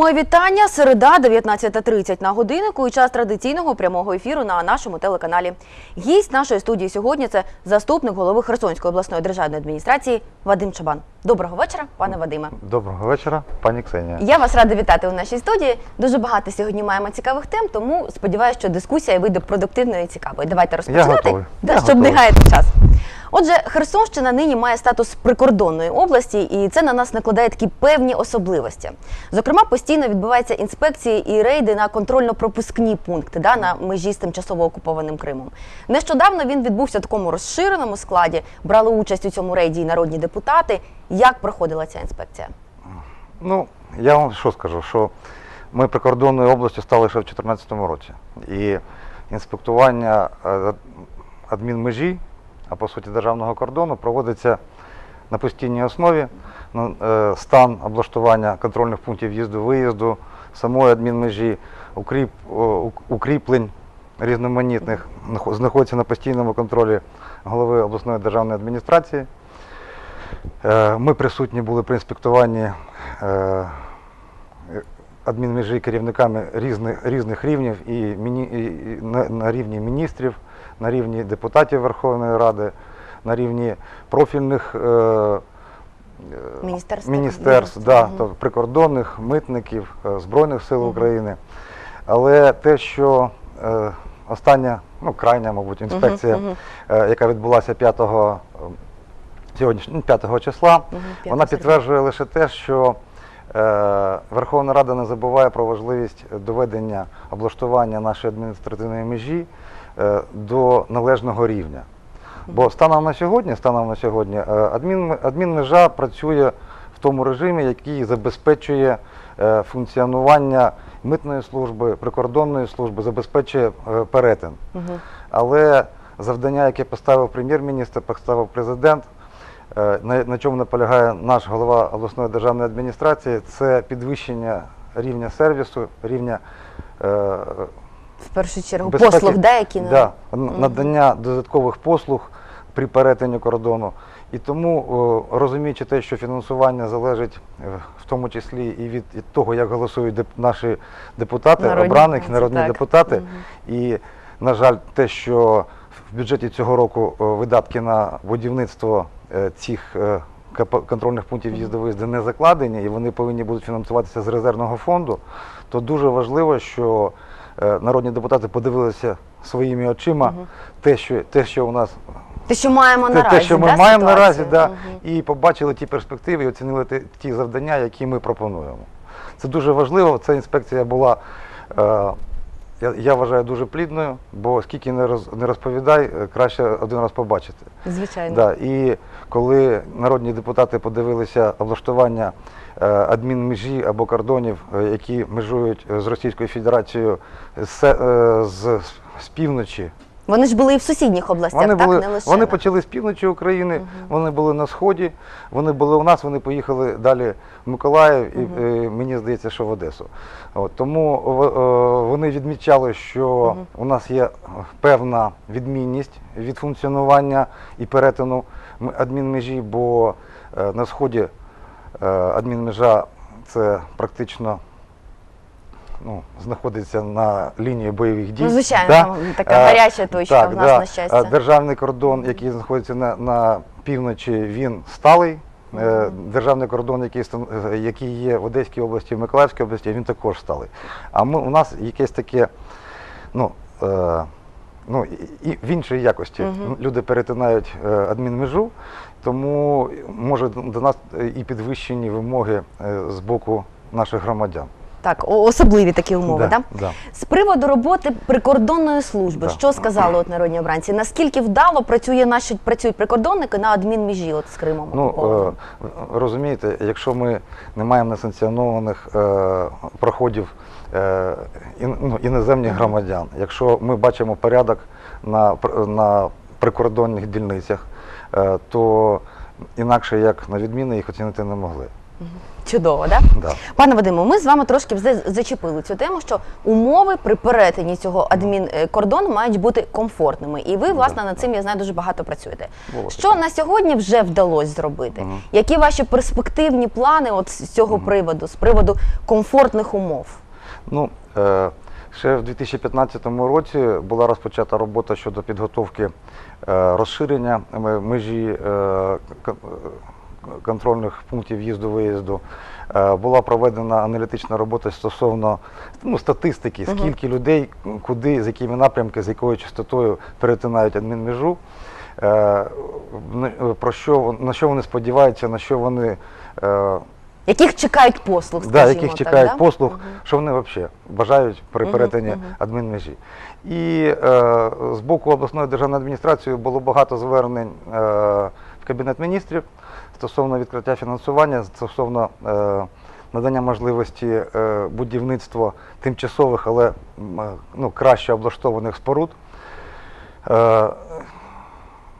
Моє вітання. Середа, 19.30 на годиннику і час традиційного прямого ефіру на нашому телеканалі. Гість нашої студії сьогодні це заступник голови Херсонської обласної державної адміністрації Вадим Чабан. Доброго вечора, пане Вадиме. Доброго вечора, пані Ксенія. Я вас рада вітати у нашій студії. Дуже багато сьогодні маємо цікавих тем, тому сподіваюся, що дискусія вийде продуктивною і цікавою. Давайте розпочинати, готовий. Да, Я щоб не гаяти час. Отже, Херсонщина нині має статус прикордонної області, і це на нас накладає такі певні особливості. Зокрема, постійно відбуваються інспекції і рейди на контрольно-пропускні пункти да, на межі з тимчасово окупованим Кримом. Нещодавно він відбувся в такому розширеному складі. Брали участь у цьому рейді і народні депутати. Як проходила ця інспекція? Ну, я вам що скажу, що ми прикордонною областю стали ще в 2014 році. І інспектування е, адмінмежі, а по суті державного кордону, проводиться на постійній основі. Е, Стан облаштування контрольних пунктів в'їзду-виїзду, самої адмінмежі, укріп, укріплень різноманітних знаходиться на постійному контролі голови обласної державної адміністрації. Е, Ми присутні були при інспектуванні е, адмінмежі керівниками різних, різних рівнів і, міні, і на, на рівні міністрів, на рівні депутатів Верховної Ради, на рівні профільних е, е, Міністерств. міністерств, да, то прикордонних, митників, е, Збройних сил України. Але те, що е, остання, ну крайня, мабуть, інспекція, мгм. е, яка відбулася 5 сьогоднішнього 5 числа, Мгм, 5 вона підтверджує лише те, що е, Верховна Рада не забуває про важливість доведення облаштування нашої адміністративної межі до належного рівня. Бо станом на сьогодні, станом на сьогодні, е, адмін, адмінмежа працює в тому режимі, який забезпечує е, функціонування митної служби, прикордонної служби, забезпечує е, перетин. Мгм. Але завдання, яке поставив прем'єр-міністр, поставив президент, на, на чому наполягає наш голова обласної державної адміністрації, це підвищення рівня сервісу, рівня е, В першу чергу безпеки- послуг, да, які да, надання додаткових послуг при перетині кордону. І тому, розуміючи те, що фінансування залежить е, в тому числі і від, того, як голосують деп- наші депутати, Народні обраних народні так. депутати. І, на жаль, те, що в бюджеті цього року видатки на будівництво е, цих е, контрольних пунктів в'їзду виїзду не закладені, і вони повинні будуть фінансуватися з резервного фонду, то дуже важливо, що народні депутати подивилися своїми очима те, що, те, що у нас Те, що маємо те, наразі, те, що ми да, маємо ситуацію? наразі, да, Мгм. і побачили ті перспективи, і оцінили ті, ті завдання, які ми пропонуємо. Це дуже важливо. Ця інспекція була, е, я, я вважаю, дуже плідною, бо скільки не, роз, не розповідай, е, краще один раз побачити. Звичайно. Да, і коли народні депутати подивилися облаштування е, адмінмежі або кордонів, е, які межують з Російською Федерацією з, е, з, з півночі, Вони ж були і в сусідніх областях, вони, так? були, не лише. вони на- почали з півночі України, вони були на сході, вони були у нас, вони поїхали далі в Миколаїв і е, мені здається, що в Одесу. От, тому о, о, вони відмічали, що у нас є певна відмінність від функціонування і перетину м- адмінмежі, бо е, на сході е, адмінмежа це практично. Ну, знаходиться на лінії бойових дій. Ну, звичайно, Да? там така Е, гаряча точка так, в нас, да. на щастя. Е, Державний кордон, який знаходиться на, на півночі, він сталий. Е, Державний кордон, який, який є в Одеській області, в Миколаївській області, він також сталий. А ми, у нас якесь таке, ну, е, ну і, в іншій якості. Люди перетинають е, адмінмежу, тому може до нас і підвищені вимоги е, з боку наших громадян. Так, о- особливі такі умови, Да, да? да. З приводу роботи прикордонної служби, Да. що сказали от народні обранці? Наскільки вдало працює наші працюють прикордонники на адмінмежі от з Кримом? Ну, окупованим? е, розумієте, якщо ми не маємо несанкціонованих е, проходів е, ін, ну, іноземних громадян, якщо ми бачимо порядок на, пр- на прикордонних дільницях, е, то інакше як на відміни їх оцінити не могли. Чудово, да? Да. Пане Вадиме, ми з вами трошки вже зачепили цю тему, що умови при перетині цього адмінкордону мають бути комфортними. І ви, власне, над цим я знаю дуже багато працюєте. Було Що на сьогодні вже вдалося зробити? Які ваші перспективні плани от з цього приводу, з приводу комфортних умов? Ну, е, ще в 2015 році була розпочата робота щодо підготовки е, розширення межі е, е, контрольних пунктів в'їзду-виїзду. Е, була проведена аналітична робота стосовно ну, статистики, скільки людей, куди, з якими напрямки, з якою частотою перетинають адмінмежу. Е, на- про що, на що вони сподіваються, на що вони е, Яких чекають послуг, да, скажімо яких так, чекають да? послуг, що вони взагалі бажають при перетині мгм. адмінмежі. І е, з боку обласної державної адміністрації було багато звернень е, в Кабінет міністрів стосовно відкриття фінансування, стосовно е, надання можливості е, будівництва тимчасових, але е, ну, краще облаштованих споруд.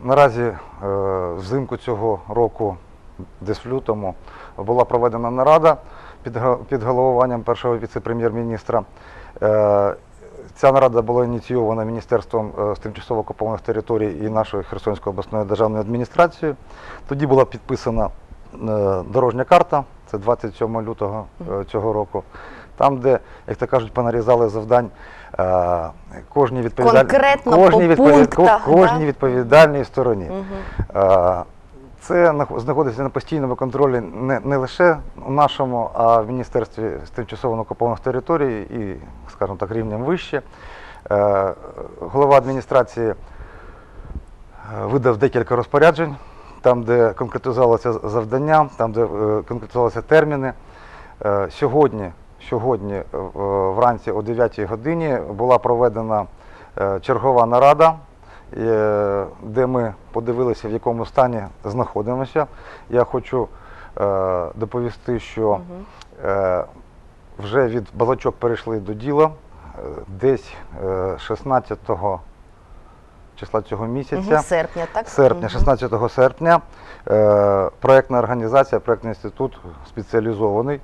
Наразі взимку цього року, десь в лютому, була проведена нарада під головуванням першого віце-прем'єр-міністра. Ця нарада була ініційована Міністерством е, з тимчасово окупованих територій і нашою Херсонською обласною державною адміністрацією. Тоді була підписана е, дорожня карта, це 27 лютого е, цього року. Там, де, як то кажуть, понарізали завдань кожній відповідальній кожній, по відповід- пунктах, ко- кожній відповідальній стороні. Мгм. Це знаходиться на постійному контролі не, не лише у нашому, а в Міністерстві з тимчасово окупованих територій і, скажімо так, рівнем вище. Е, Голова адміністрації е, видав декілька розпоряджень, там, де конкретизувалося завдання, там, де е, конкретизувалися терміни. Сьогодні, сьогодні вранці о 9 годині була проведена чергова нарада, де ми подивилися, в якому стані знаходимося. Я хочу е, доповісти, що е, вже від балачок перейшли до діла. Е, Десь е, 16 числа цього місяця. Серпня, так? Серпня, Мгм. 16 серпня, е, проєктна організація, проєктний інститут спеціалізований.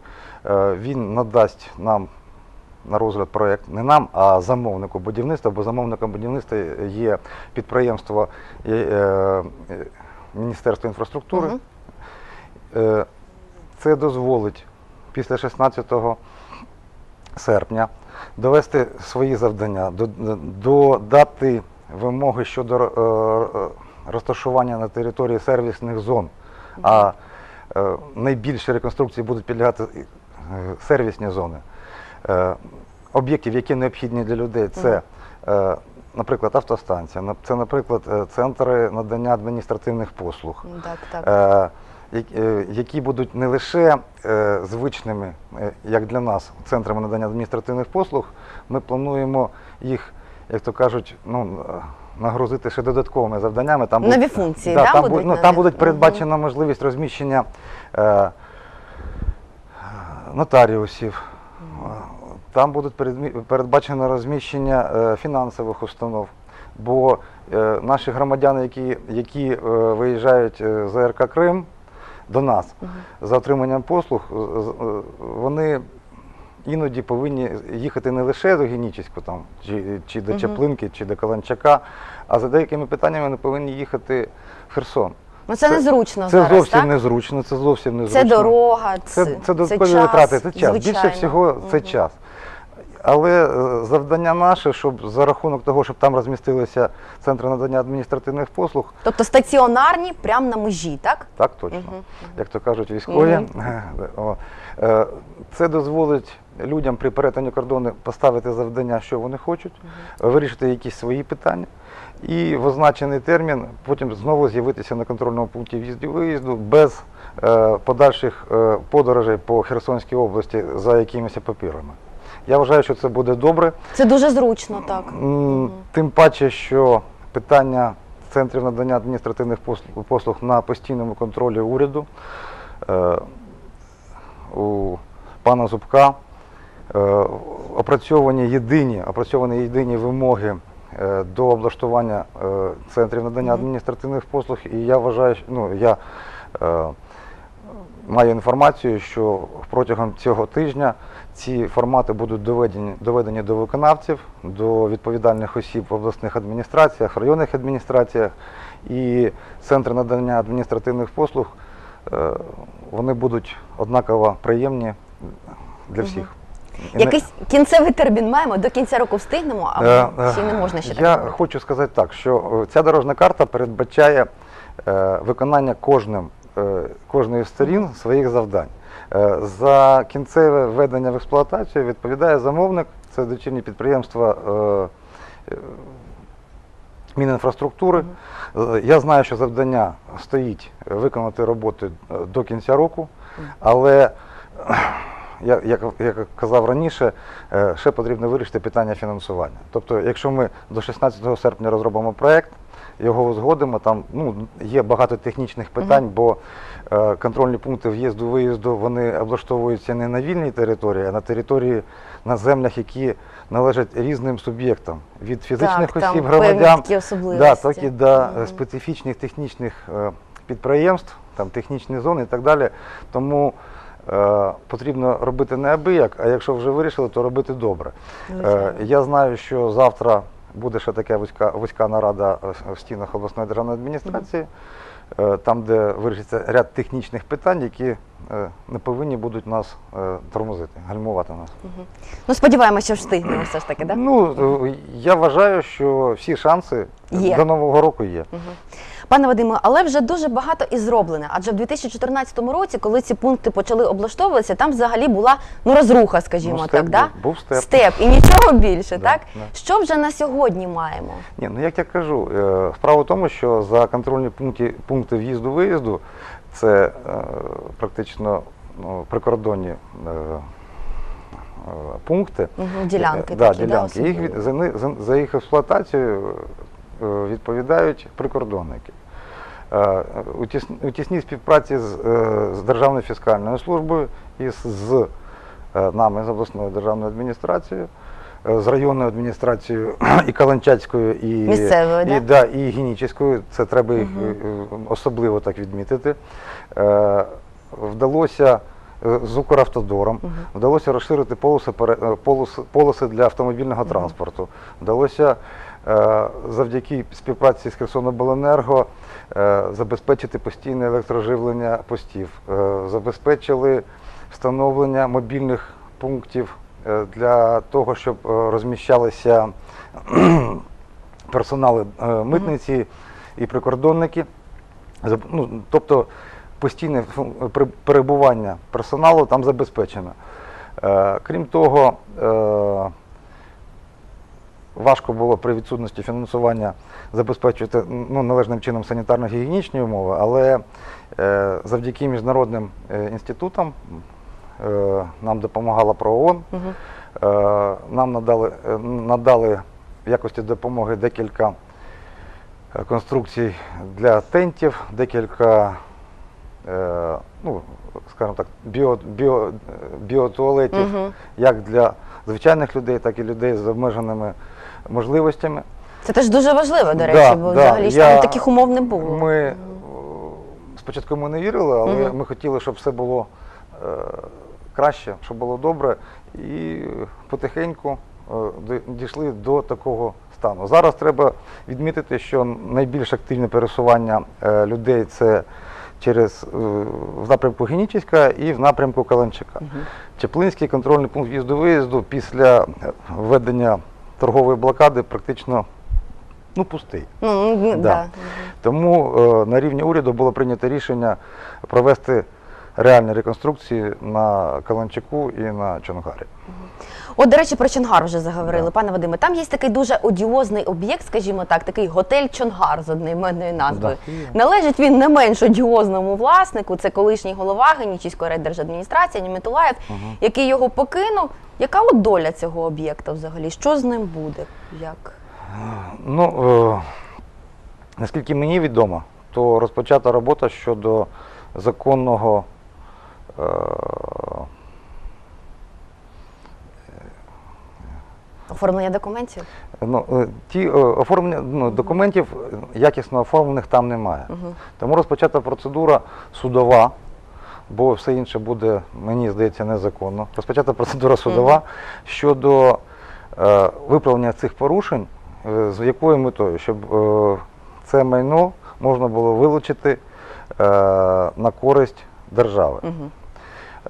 Е, він надасть нам на розгляд проєкт не нам, а замовнику будівництва, бо замовником будівництва є підприємство е, е, Міністерства інфраструктури. Е, Це дозволить після 16 серпня довести свої завдання, додати вимоги щодо розташування на території сервісних зон. А найбільші реконструкції будуть підлягати сервісні зони. Е, Об'єктів, які необхідні для людей, це, е, наприклад, автостанція, це, наприклад, е, центри надання адміністративних послуг Так, так. як- які будуть не лише е, звичними, е, як для нас, центрами надання адміністративних послуг, ми плануємо їх, як то кажуть, ну, нагрузити ще додатковими завданнями. Там Нові функції, да, там, будуть ну, там Мгм. передбачена можливість розміщення е, нотаріусів. Там будуть передбачено розміщення е, фінансових установ. Бо е, наші громадяни, які, які е, виїжджають з АРК Крим до нас за отриманням послуг, вони іноді повинні їхати не лише до Генічеську, там, чи, чи до Мгм. Чаплинки, чи до Каланчака, а за деякими питаннями вони повинні їхати в Херсон. Ну це, це- незручно Це зараз, зовсім так? незручно, це зовсім Це дорога, Це, це, це додаткові час, витрати, це час. Більше всього це Мгм. час. Але е, завдання наше, щоб за рахунок того, щоб там розмістилися центри надання адміністративних послуг, Тобто стаціонарні прямо на межі, так? так точно, Мгм, як то кажуть військові, е, це дозволить людям при перетині кордону поставити завдання, що вони хочуть, вирішити якісь свої питання. І в означений термін потім знову з'явитися на контрольному пункті в'їзду виїзду без е, подальших е, подорожей по Херсонській області за якимись папірами. Я вважаю, що це буде добре. Це дуже зручно, так. Тим паче, що питання центрів надання адміністративних послуг, на постійному контролі уряду е, у пана Зубка е, опрацьовані єдині, опрацьовані єдині вимоги е, до облаштування е, центрів надання адміністративних послуг. І я вважаю, що ну, я е, маю інформацію, що протягом цього тижня ці формати будуть доведені, доведені до виконавців, до відповідальних осіб в обласних адміністраціях, районних адміністраціях і центри надання адміністративних послуг. е, Вони будуть однаково приємні для всіх. Якийсь кінцевий термін маємо, до кінця року встигнемо, а Е, е, ще не можна ще Я так. говорити? хочу сказати так, що е, ця дорожня карта передбачає е, виконання кожним, е, кожної з сторін своїх завдань. Е, За кінцеве введення в експлуатацію відповідає замовник, це дочірні підприємства е, е, Мінінфраструктури. Е, Я знаю, що завдання стоїть е, виконати роботи е, до кінця року, але е, як, казав раніше, е, ще потрібно вирішити питання фінансування. Тобто, якщо ми до 16 серпня розробимо проєкт, його узгодимо, там ну, є багато технічних питань, бо е, контрольні пункти в'їзду-виїзду вони облаштовуються не на вільній території, а на території, на землях, які належать різним суб'єктам, від фізичних Так, осіб, певні громадян, такі да, так і до е, Мгм. специфічних технічних е, підприємств, там технічні зони і так далі. Тому е, потрібно робити не абияк, а якщо вже вирішили, то робити добре. Е, я знаю, що завтра буде ще така вузька, вузька нарада е, в стінах обласної державної адміністрації, е, там, де вирішиться ряд технічних питань, які е, не повинні будуть нас тормозити, гальмувати нас. Ну сподіваємося, що встигнемо все ж таки, так? Ну, я вважаю, що всі шанси Є. до Нового року є. Пане Вадиме, але вже дуже багато і зроблено. Адже в 2014 році, коли ці пункти почали облаштовуватися, там взагалі була ну розруха, скажімо Ну, степ так. Да? був, був степ. степ і нічого більше, Да, так? да. Що вже на сьогодні маємо? Ні, ну як я кажу, е, справа в тому, що за контрольні пункти, пункти в'їзду-виїзду це е, практично ну, прикордонні е, пункти. Ділянки да, такі, да, їх, за, за, їх експлуатацію відповідають прикордонники. Е, У, тіс, у тісній співпраці з, е, з Державною фіскальною службою і з, е, нами, з обласною державною адміністрацією, е, з районною адміністрацією і Каланчацькою, і, Місцевою, і, да? да, і Генічеською, це треба їх е, е, особливо так відмітити. Е, Вдалося е, з Укравтодором, вдалося розширити полоси, е, полоси, полоси для автомобільного транспорту. Вдалося е, завдяки співпраці з Херсонобленерго е, забезпечити постійне електроживлення постів. Е, Забезпечили встановлення мобільних пунктів е, для того, щоб е, розміщалися персонали е, митниці і прикордонники. Ну, тобто постійне перебування персоналу там забезпечено. Е, крім того, е, важко було при відсутності фінансування забезпечувати ну, належним чином санітарно-гігієнічні умови, але е, завдяки міжнародним е, інститутам е, нам допомагала ПРООН, Мгм. Е, Нам надали, е, надали в якості допомоги декілька е, конструкцій для тентів, декілька, е, ну, скажімо так, біо, біо, біотуалетів, Мгм. як для звичайних людей, так і людей з обмеженими можливостями. Це теж дуже важливо, до Да, речі, бо да, взагалі я- там таких умов не було. Ми е, спочатку ми не вірили, але Мгм. ми хотіли, щоб все було е, краще, щоб було добре. І потихеньку е, дійшли до такого стану. Зараз треба відмітити, що найбільш активне пересування е, людей це через е, в напрямку Генічеська і в напрямку Каланчика. Чеплинський контрольний пункт в'їзду-виїзду після е, введення торгової блокади практично ну, пустий. Ну, Да. да. Тому е, на рівні уряду було прийнято рішення провести реальні реконструкції на Каланчику і на Чонгарі. От, до речі, про Чонгар вже заговорили, Да. пане Вадиме. Там є такий дуже одіозний об'єкт, скажімо так, такий готель Чонгар з одноіменною назвою. Да. Належить він не менш одіозному власнику, це колишній голова Генічівської райдержадміністрації Німітулаєв, який його покинув. Яка от доля цього об'єкта взагалі? Що з ним буде? Як? Ну, е, наскільки мені відомо, то розпочата робота щодо законного е, Оформлення документів? Ну, е, ті е, оформлення ну, документів якісно оформлених там немає. Тому розпочата процедура судова бо все інше буде, мені здається, незаконно. Розпочата процедура судова щодо е, виправлення цих порушень, е, з якою метою, щоб е, це майно можна було вилучити е, на користь держави. Мгм.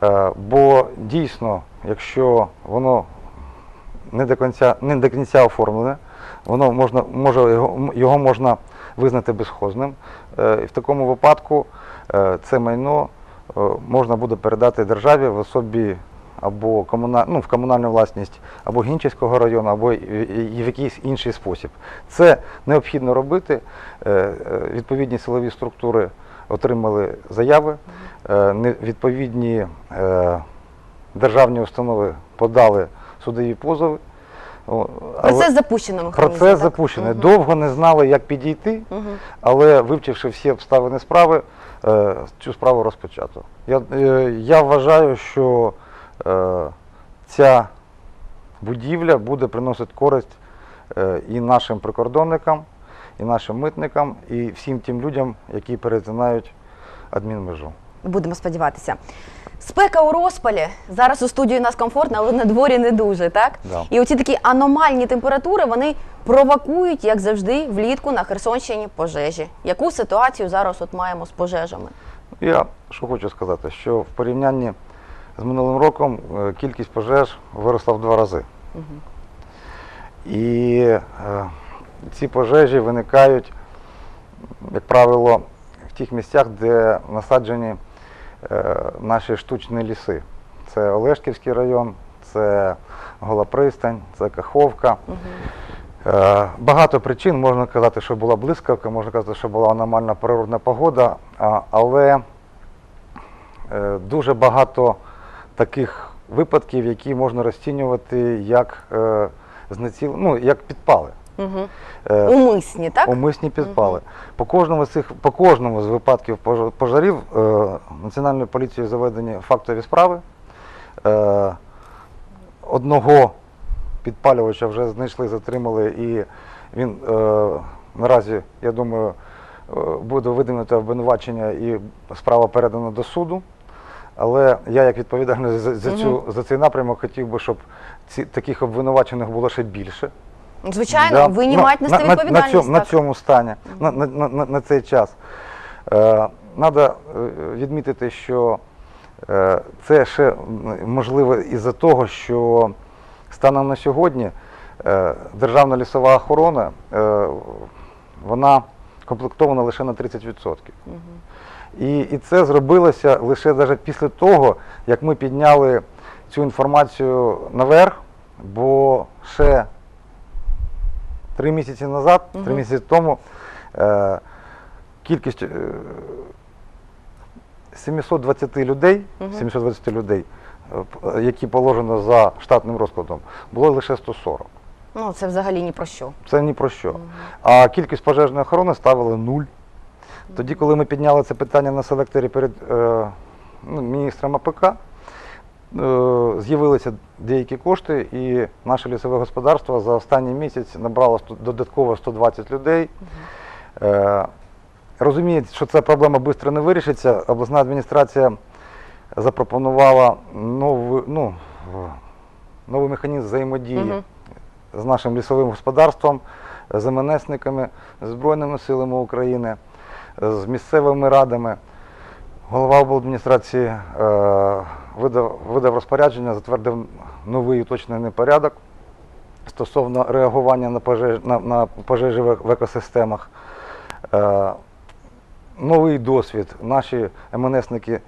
Е, Бо дійсно, якщо воно не до кінця, не до кінця оформлене, воно можна, може, його, його можна визнати безхозним. Е, І в такому випадку е, це майно е, можна буде передати державі в особі або комуна, ну, в комунальну власність або Гінчівського району, або в якийсь інший спосіб. Це необхідно робити. Відповідні силові структури отримали заяви, відповідні державні установи подали судові позови. О, але Процес запущено, Михайло. Процес запущений. Довго не знали, як підійти, Угу. але вивчивши всі обставини справи, е, цю справу розпочато. Я, е, я вважаю, що е, ця будівля буде приносити користь е, і нашим прикордонникам, і нашим митникам, і всім тим людям, які перетинають адмінмежу. Будемо сподіватися. Спека у розпалі. Зараз у студії у нас комфортно, але на дворі не дуже, так? Да. І оці такі аномальні температури вони провокують, як завжди, влітку на Херсонщині пожежі. Яку ситуацію зараз от маємо з пожежами? Я що хочу сказати, що в порівнянні з минулим роком е, кількість пожеж виросла в два рази. І е, ці пожежі виникають, як правило, в тих місцях, де насаджені наші штучні ліси. Це Олешківський район, це Гола Пристань, це Каховка. Е, Багато причин можна казати, що була блискавка, можна казати, що була аномальна природна погода, але е, дуже багато таких випадків, які можна розцінювати як, е, ну, як підпали. Угу. Е, Умисні, так? Умисні підпали. По кожному з цих, по кожному з випадків пожарів е, Національною поліцією заведені фактові справи. Е, одного підпалювача вже знайшли, затримали, і він е, наразі, я думаю, е, буде видвинуто обвинувачення і справа передана до суду. Але я, як відповідальний за, за, цю, за цей напрямок, хотів би, щоб ці, таких обвинувачених було ще більше. Звичайно, Да. винні Ну, мають нести на, на, на, цьому, на цьому стані, на, на, на, на- на цей час. Е, Надо е, відмітити, що е, це ще можливо із-за того, що станом на сьогодні е, Державна лісова охорона е, вона комплектована лише на 30%. І, і це зробилося лише навіть після того, як ми підняли цю інформацію наверх, бо ще три місяці назад, три місяці тому, е, кількість е, 720 людей, Мгм. 720 людей, е, які положено за штатним розкладом, було лише 140. Ну, це взагалі ні про що. Це ні про що. А кількість пожежної охорони ставили нуль. Тоді, коли ми підняли це питання на селекторі перед е, ну, міністром АПК, з'явилися деякі кошти, і наше лісове господарство за останній місяць набрало додатково 120 людей. Е, розуміє, що ця проблема швидко не вирішиться. Обласна адміністрація запропонувала новий, ну, новий механізм взаємодії Мгм. з нашим лісовим господарством, з МНСниками, з Збройними силами України, з місцевими радами. Голова обладміністрації е, видав, видав розпорядження, затвердив новий уточнений порядок стосовно реагування на пожежі, на, на пожежі в, в екосистемах. Е, новий досвід. Наші МНСники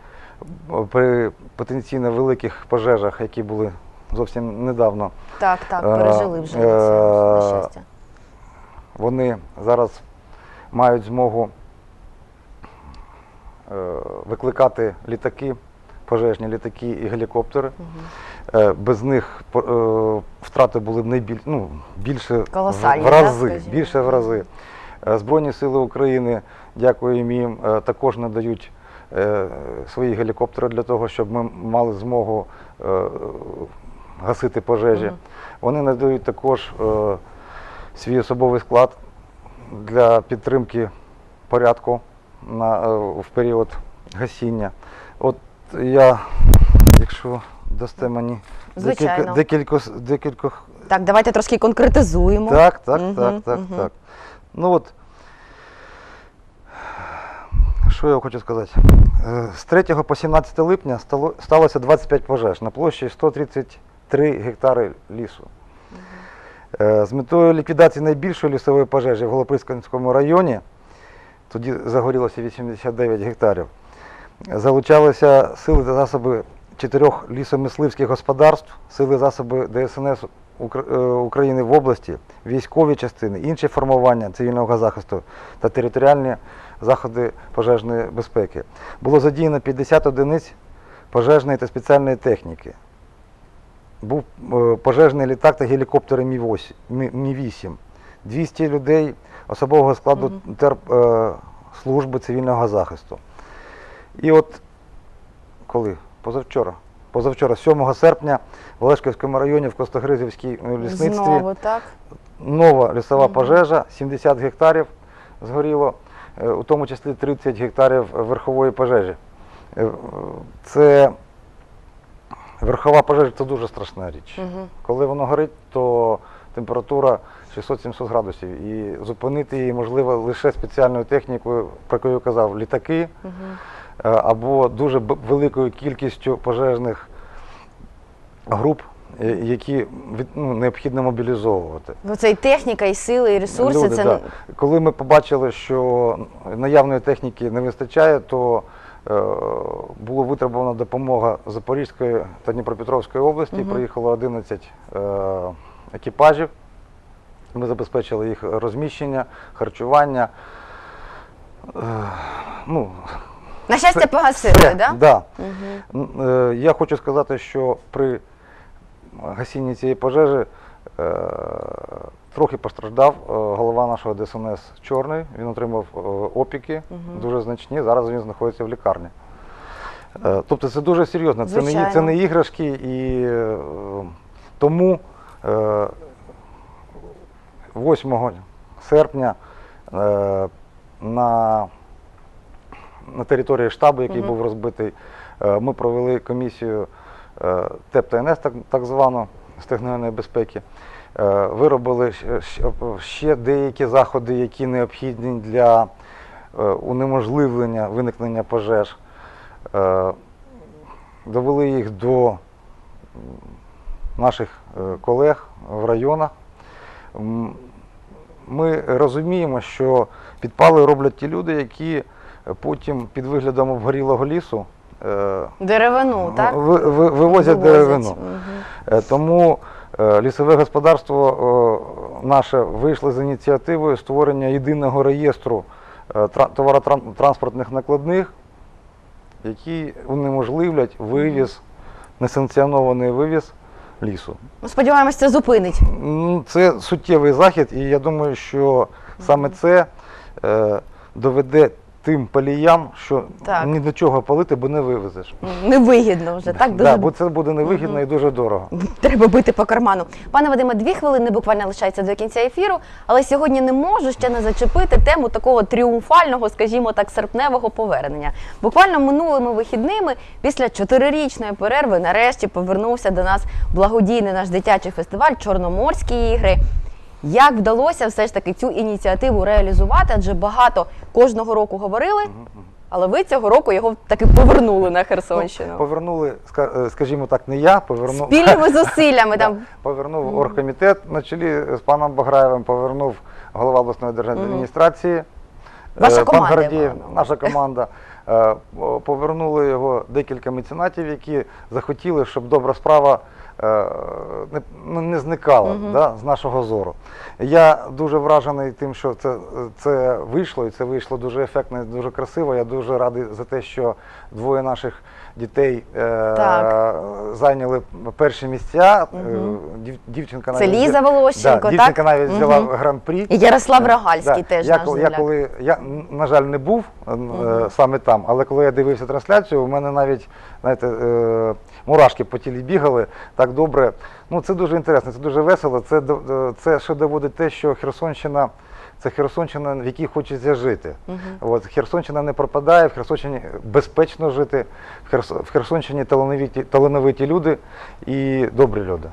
при потенційно великих пожежах, які були зовсім недавно, Так, так, Е, пережили вже е, на щастя. вони зараз мають змогу е, викликати літаки, пожежні літаки і гелікоптери. Е, Без них е, втрати були б найбіль, ну, більше в- Колосальні, в да, рази. скажімо? більше в рази. Е, Збройні сили України, дякуємо їм, також надають свої гелікоптери для того, щоб ми мали змогу гасити пожежі. Мгм. Вони надають також свій особовий склад для підтримки порядку на, в період гасіння. От я, якщо дасте мені Звичайно. декілька, декількох Так, давайте трошки конкретизуємо. Так, так, Мгм, так, так, мгм. так. Ну от, що я хочу сказати? Е, З 3 по 17 липня стало, сталося 25 пожеж на площі 133 гектари лісу. Е, З метою ліквідації найбільшої лісової пожежі в Голоприсканському районі, тоді загорілося 89 гектарів, залучалися сили та засоби чотирьох лісомисливських господарств, сили засоби ДСНС е, України в області, військові частини, інші формування цивільного захисту та територіальні заходи пожежної безпеки. Було задіяно 50 одиниць пожежної та спеціальної техніки. Був е, пожежний літак та гелікоптери Мі-8, Мі- Мі-8. 200 людей особового складу тер, е, служби цивільного захисту. І от коли? Позавчора. Позавчора, 7 серпня, в Олешківському районі в Костогризівській е, лісництві Знову, так. нова лісова Мгм. пожежа, 70 гектарів згоріло, е, у тому числі 30 гектарів верхової пожежі. Е, Це верхова пожежа це дуже страшна річ. Угу. Коли воно горить, то температура 600-700 градусів. І зупинити її можливо лише спеціальною технікою, про яку я казав, літаки Угу. Е, або дуже великою кількістю пожежних груп, е, які ну, необхідно мобілізовувати. Бо це і техніка, і сили, і ресурси. Люди, це да. Коли ми побачили, що наявної техніки не вистачає, то е, було витребувана допомога Запорізької та Дніпропетровської області. Мгм. Приїхало 11 е, екіпажів. Ми забезпечили їх розміщення, харчування. Е, ну, На щастя, погасили, так? Да? да. Угу. Е, Я хочу сказати, що при гасінні цієї пожежі е, трохи постраждав е, голова нашого ДСНС Чорний. Він отримав е, опіки Мгм. дуже значні. Зараз він знаходиться в лікарні. Е, Тобто це дуже серйозно. Це не, це не іграшки, і е, тому е, 8 серпня е, на, на території штабу, який був розбитий, е, ми провели комісію е, ТЕП та НС, так, так звану з техногенної безпеки. Е, Виробили ще деякі заходи, які необхідні для унеможливлення виникнення пожеж. Довели їх до наших колег в районах. Ми розуміємо, що підпали роблять ті люди, які потім під виглядом обгорілого лісу е, Деревину, так? ви- ви- вивозять деревину. Е, Тому е, лісове господарство наше вийшло з ініціативою створення єдиного реєстру товаротранспортних накладних, які унеможливлять вивіз, несанкціонований вивіз лісу. Ну, сподіваємось, це зупинить. Ну, Це суттєвий захід, і я думаю, що саме це доведе тим паліям, що Так. ні до чого палити, бо не вивезеш. Невигідно вже, так? Дуже Да, бо це буде невигідно і дуже дорого. Треба бити по карману. Пане Вадиме, дві хвилини буквально лишається до кінця ефіру, але сьогодні не можу ще не зачепити тему такого тріумфального, скажімо так, серпневого повернення. Буквально минулими вихідними, після чотирирічної перерви, нарешті повернувся до нас благодійний наш дитячий фестиваль Чорноморські ігри. Як вдалося все ж таки цю ініціативу реалізувати? Адже багато кожного року говорили, але ви цього року його таки повернули на Херсонщину. Ну, Повернули, ска- е, скажімо так, не я, повернув. Спільними зусиллями там Повернув оргкомітет на чолі з паном Баграєвим, повернув голова обласної державної адміністрації. Ваша е, пан команда, я Гордієв, маю на увазі. наша команда. Е, о, Повернули його декілька меценатів, які захотіли, щоб добра справа не, ну, не зникала угу. да, з нашого зору. Я дуже вражений тим, що це, це вийшло, і це вийшло дуже ефектно дуже красиво. Я дуже радий за те, що двоє наших дітей е, зайняли перші місця. Дів- дівчинка Це навіть Ліза Волощенко, да, дівчинка так? навіть взяла Мгм. гран-прі. І Ярослав Рогальський теж я, наш я коли я на жаль не був Мгм. саме там, але коли я дивився трансляцію, у мене навіть знаєте, е, мурашки по тілі бігали. Так добре. Ну це дуже інтересно, це дуже весело. Це це ще доводить те, що Херсонщина. Це Херсонщина, в якій хочеться жити. От, Херсонщина не пропадає, в Херсонщині безпечно жити, в, Херс... в Херсонщині талановиті, талановиті люди і добрі люди.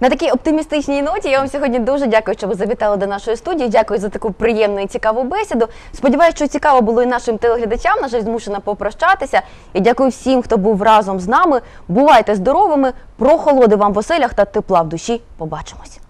На такій оптимістичній ноті я вам сьогодні дуже дякую, що ви завітали до нашої студії. Дякую за таку приємну і цікаву бесіду. Сподіваюся, що цікаво було і нашим телеглядачам. На жаль, змушена попрощатися. І дякую всім, хто був разом з нами. Бувайте здоровими, прохолоди вам в оселях та тепла в душі. Побачимось.